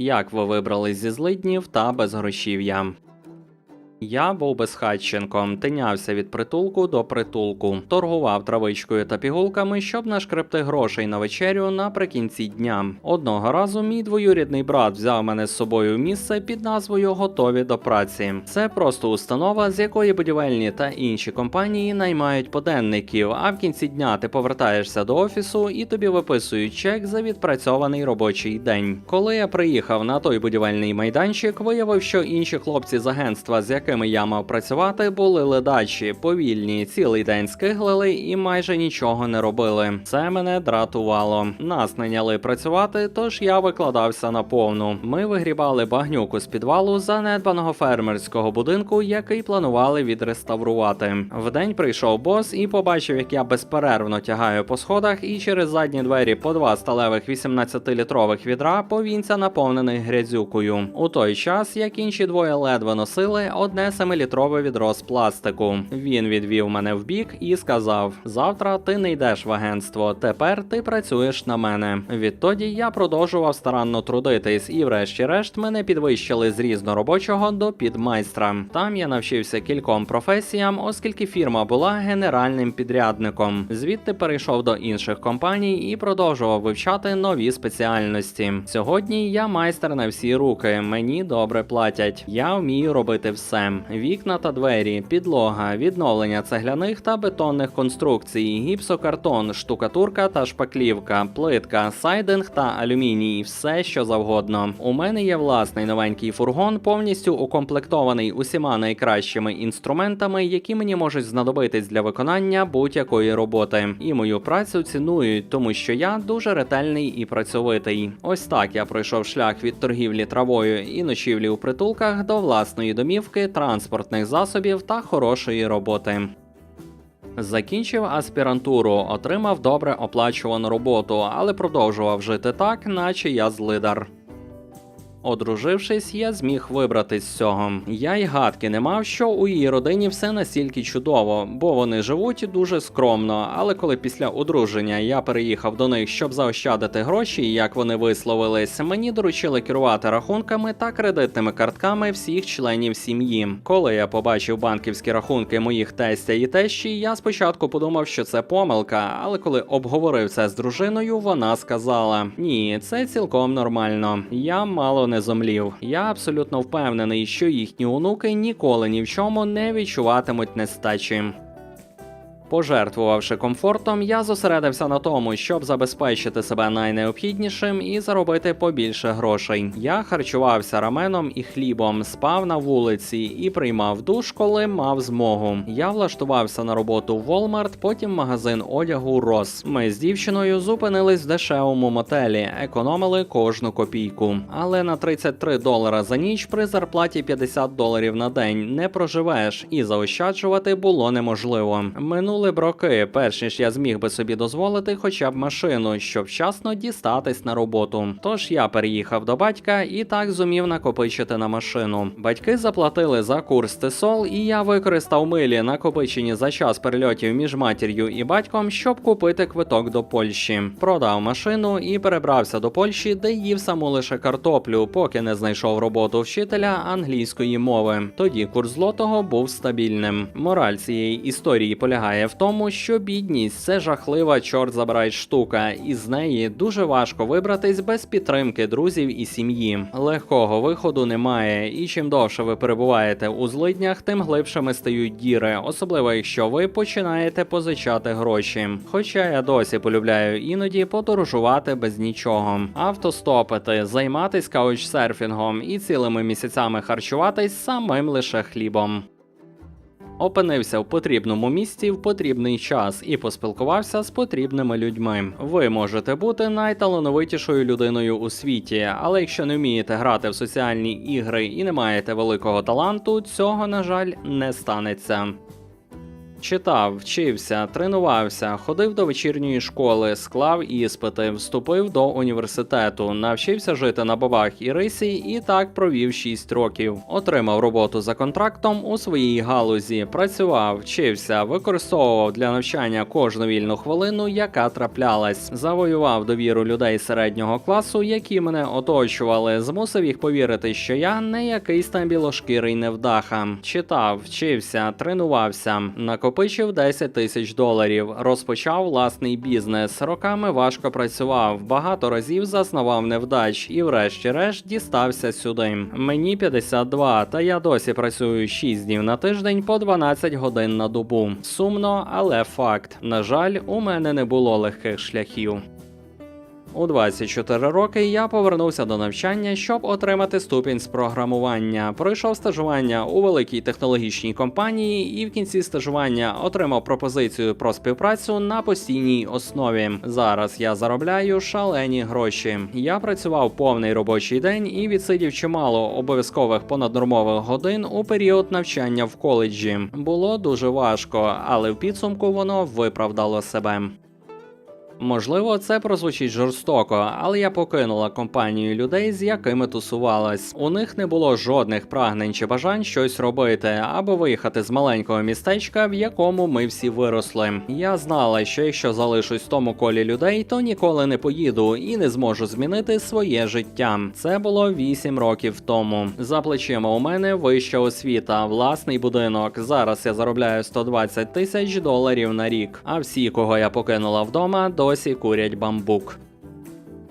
Як ви вибрались зі злиднів та безгрошів'я? Я був безхатченком, тинявся від притулку до притулку, торгував травичкою та пігулками, щоб нашкребти грошей на вечерю наприкінці дня. Одного разу мій двоюрідний брат взяв мене з собою в місце під назвою Готові до праці. Це просто установа, з якої будівельні та інші компанії наймають поденників. А в кінці дня ти повертаєшся до офісу і тобі виписують чек за відпрацьований робочий день. Коли я приїхав на той будівельний майданчик, виявив, що інші хлопці з агентства, з якими я мав працювати, були ледачі, повільні, цілий день скиглили і майже нічого не робили. Це мене дратувало. Нас наняли працювати, тож я викладався на повну. Ми вигрібали багнюку з підвалу занедбаного фермерського будинку, який планували відреставрувати. Вдень прийшов бос і побачив, як я безперервно тягаю по сходах, і через задні двері по два сталевих 18-літрових відра повінця наповнених грязюкою. У той час, як інші двоє ледве носили одне 7-літрове відро з пластику. Він відвів мене в бік і сказав: Завтра ти не йдеш в агентство, тепер ти працюєш на мене. Відтоді я продовжував старанно трудитись, і, врешті-решт, мене підвищили з різноробочого до підмайстра. Там я навчився кільком професіям, оскільки фірма була генеральним підрядником. Звідти перейшов до інших компаній і продовжував вивчати нові спеціальності. Сьогодні я майстер на всі руки. Мені добре платять. Я вмію робити все: вікна та двері, підлога, відновлення цегляних та бетонних конструкцій, гіпсокартон, штукатурка та шпаклівка, плитка, сайдинг та алюміній, все що завгодно. У мене є власний новенький фургон, повністю укомплектований усіма найкращими інструментами, які мені можуть знадобитись для виконання будь-якої роботи. І мою працю цінують, тому що я дуже ретельний і працьовитий. Ось так я пройшов шлях від торгівлі травою і ночівлі у притулках до власної домівки, транспортних засобів та хорошої роботи. Закінчив аспірантуру, отримав добре оплачувану роботу, але продовжував жити так, наче я злидар. Одружившись, я зміг вибратись з цього. Я й гадки не мав, що у її родині все настільки чудово, бо вони живуть дуже скромно. Але коли після одруження я переїхав до них, щоб заощадити гроші, як вони висловились, мені доручили керувати рахунками та кредитними картками всіх членів сім'ї. Коли я побачив банківські рахунки моїх тестя і тещі, я спочатку подумав, що це помилка, але коли обговорив це з дружиною, вона сказала: Ні, це цілком нормально. Я мало не зомлів. Я абсолютно впевнений, що їхні онуки ніколи ні в чому не відчуватимуть нестачі. Пожертвувавши комфортом, я зосередився на тому, щоб забезпечити себе найнеобхіднішим і заробити побільше грошей. Я харчувався раменом і хлібом, спав на вулиці і приймав душ, коли мав змогу. Я влаштувався на роботу в Walmart, потім магазин одягу Рос. Ми з дівчиною зупинились в дешевому мотелі, економили кожну копійку. Але на 33 долара за ніч при зарплаті 50 доларів на день не проживеш, і заощаджувати було неможливо. Минули б роки, перш ніж я зміг би собі дозволити хоча б машину, щоб вчасно дістатись на роботу. Тож я переїхав до батька і так зумів накопичити на машину. Батьки заплатили за курс Тесол, і я використав милі, накопичені за час перельотів між матір'ю і батьком, щоб купити квиток до Польщі. Продав машину і перебрався до Польщі, де їв саму лише картоплю, поки не знайшов роботу вчителя англійської мови. Тоді курс злотого був стабільним. Мораль цієї історії полягає в тому, що бідність це жахлива чорт забирай штука, і з неї дуже важко вибратись без підтримки друзів і сім'ї. Легкого виходу немає, і чим довше ви перебуваєте у злиднях, тим глибшими стають діри, особливо якщо ви починаєте позичати гроші. Хоча я досі полюбляю іноді подорожувати без нічого, автостопити, займатись каучсерфінгом і цілими місяцями харчуватись самим лише хлібом. Опинився в потрібному місці в потрібний час і поспілкувався з потрібними людьми. Ви можете бути найталановитішою людиною у світі, але якщо не вмієте грати в соціальні ігри і не маєте великого таланту, цього на жаль не станеться. Читав, вчився, тренувався, ходив до вечірньої школи, склав іспити, вступив до університету, навчився жити на бабах і рисі, і так провів 6 років. Отримав роботу за контрактом у своїй галузі, працював, вчився, використовував для навчання кожну вільну хвилину, яка траплялась. Завоював довіру людей середнього класу, які мене оточували, змусив їх повірити, що я не якийсь там білошкірий невдаха. Читав, вчився, тренувався, накопичив 10 тисяч доларів, розпочав власний бізнес. Роками важко працював, багато разів заснував невдач і, врешті-решт, дістався сюди. Мені 52, та я досі працюю 6 днів на тиждень по 12 годин на добу. Сумно, але факт. На жаль, у мене не було легких шляхів. У 24 роки я повернувся до навчання, щоб отримати ступінь з програмування. Пройшов стажування у великій технологічній компанії і в кінці стажування отримав пропозицію про співпрацю на постійній основі. Зараз я заробляю шалені гроші. Я працював повний робочий день і відсидів чимало обов'язкових понаднормових годин у період навчання в коледжі. Було дуже важко, але в підсумку воно виправдало себе. Можливо, це прозвучить жорстоко, але я покинула компанію людей, з якими тусувалась. У них не було жодних прагнень чи бажань щось робити або виїхати з маленького містечка, в якому ми всі виросли. Я знала, що якщо залишусь в тому колі людей, то ніколи не поїду і не зможу змінити своє життя. Це було 8 років тому. За плечима у мене вища освіта, власний будинок. Зараз я заробляю 120 тисяч доларів на рік. А всі, кого я покинула вдома, досі курять бамбук.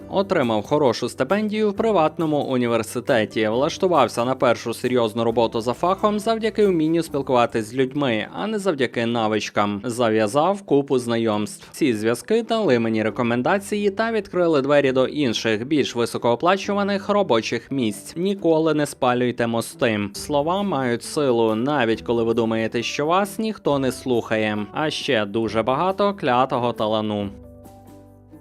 Отримав хорошу стипендію в приватному університеті, влаштувався на першу серйозну роботу за фахом завдяки вмінню спілкуватись з людьми, а не завдяки навичкам. Зав'язав купу знайомств. Ці зв'язки дали мені рекомендації та відкрили двері до інших, більш високооплачуваних робочих місць. Ніколи не спалюйте мости. Слова мають силу, навіть коли ви думаєте, що вас ніхто не слухає. А ще дуже багато клятого талану.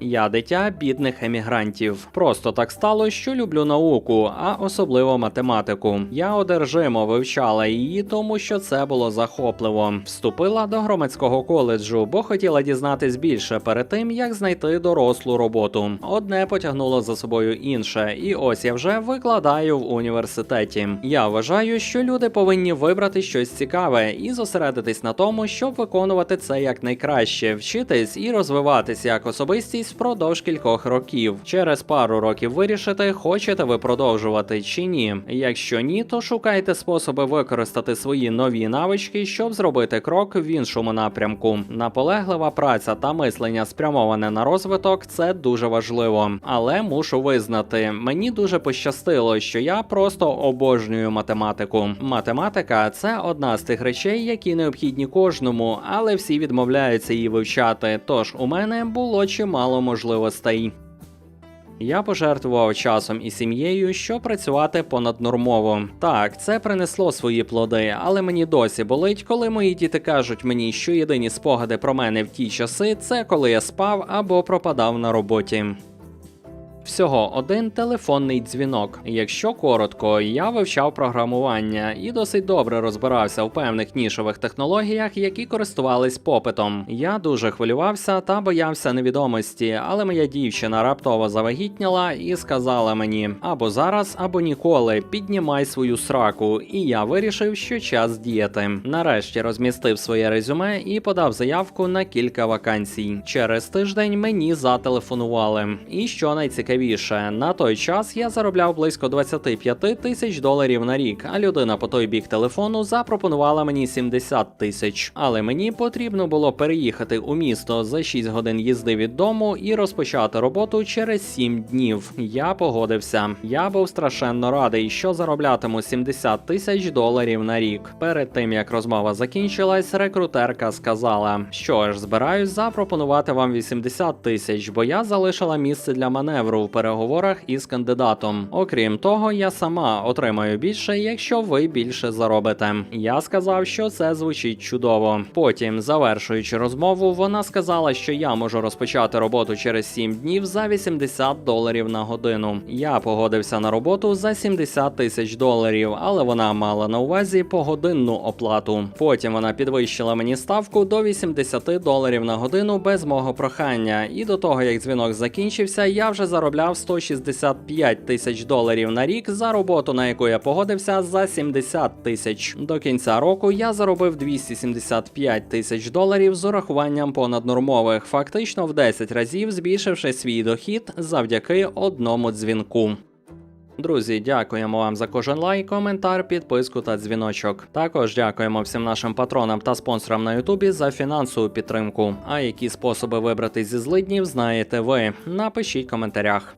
Я дитя бідних емігрантів. Просто так стало, що люблю науку, а особливо математику. Я одержимо вивчала її, тому що це було захопливо. Вступила до громадського коледжу, бо хотіла дізнатись більше перед тим, як знайти дорослу роботу. Одне потягнуло за собою інше, і ось я вже викладаю в університеті. Я вважаю, що люди повинні вибрати щось цікаве і зосередитись на тому, щоб виконувати це якнайкраще, вчитись і розвиватись як особистість впродовж кількох років. Через пару років вирішити, хочете ви продовжувати чи ні. Якщо ні, то шукайте способи використати свої нові навички, щоб зробити крок в іншому напрямку. Наполеглива праця та мислення спрямоване на розвиток це дуже важливо. Але мушу визнати, мені дуже пощастило, що я просто обожнюю математику. Математика це одна з тих речей, які необхідні кожному, але всі відмовляються її вивчати. Тож у мене було чимало можливостей. Я пожертвував часом і сім'єю, щоб працювати понаднормово. Так, це принесло свої плоди, але мені досі болить, коли мої діти кажуть мені, що єдині спогади про мене в ті часи це коли я спав або пропадав на роботі. Всього один телефонний дзвінок. Якщо коротко, я вивчав програмування і досить добре розбирався в певних нішових технологіях, які користувались попитом. Я дуже хвилювався та боявся невідомості, але моя дівчина раптово завагітніла і сказала мені: або зараз, або ніколи піднімай свою сраку. І я вирішив, що час діяти. Нарешті розмістив своє резюме і подав заявку на кілька вакансій. Через тиждень мені зателефонували. І що найцікавіше, на той час я заробляв близько 25 тисяч доларів на рік, а людина по той бік телефону запропонувала мені 70 тисяч. Але мені потрібно було переїхати у місто за 6 годин їзди від дому і розпочати роботу через 7 днів. Я погодився. Я був страшенно радий, що зароблятиму 70 тисяч доларів на рік. Перед тим як розмова закінчилась, рекрутерка сказала, що ж збираюсь запропонувати вам 80 тисяч, бо я залишила місце для маневру в переговорах із кандидатом. Окрім того, я сама отримаю більше, якщо ви більше заробите. Я сказав, що це звучить чудово. Потім, завершуючи розмову, вона сказала, що я можу розпочати роботу через 7 днів за 80 доларів на годину. Я погодився на роботу за 70 тисяч доларів, але вона мала на увазі погодинну оплату. Потім вона підвищила мені ставку до 80 доларів на годину без мого прохання. І до того як дзвінок закінчився, я вже заробляв 165 тисяч доларів на рік за роботу, на яку я погодився за 70 тисяч. До кінця року я заробив 275 тисяч доларів з урахуванням понаднормових, фактично в 10 разів збільшивши свій дохід завдяки одному дзвінку. Друзі, дякуємо вам за кожен лайк, коментар, підписку та дзвіночок. Також дякуємо всім нашим патронам та спонсорам на Ютубі за фінансову підтримку. А які способи вибратись зі злиднів, знаєте ви. Напишіть в коментарях.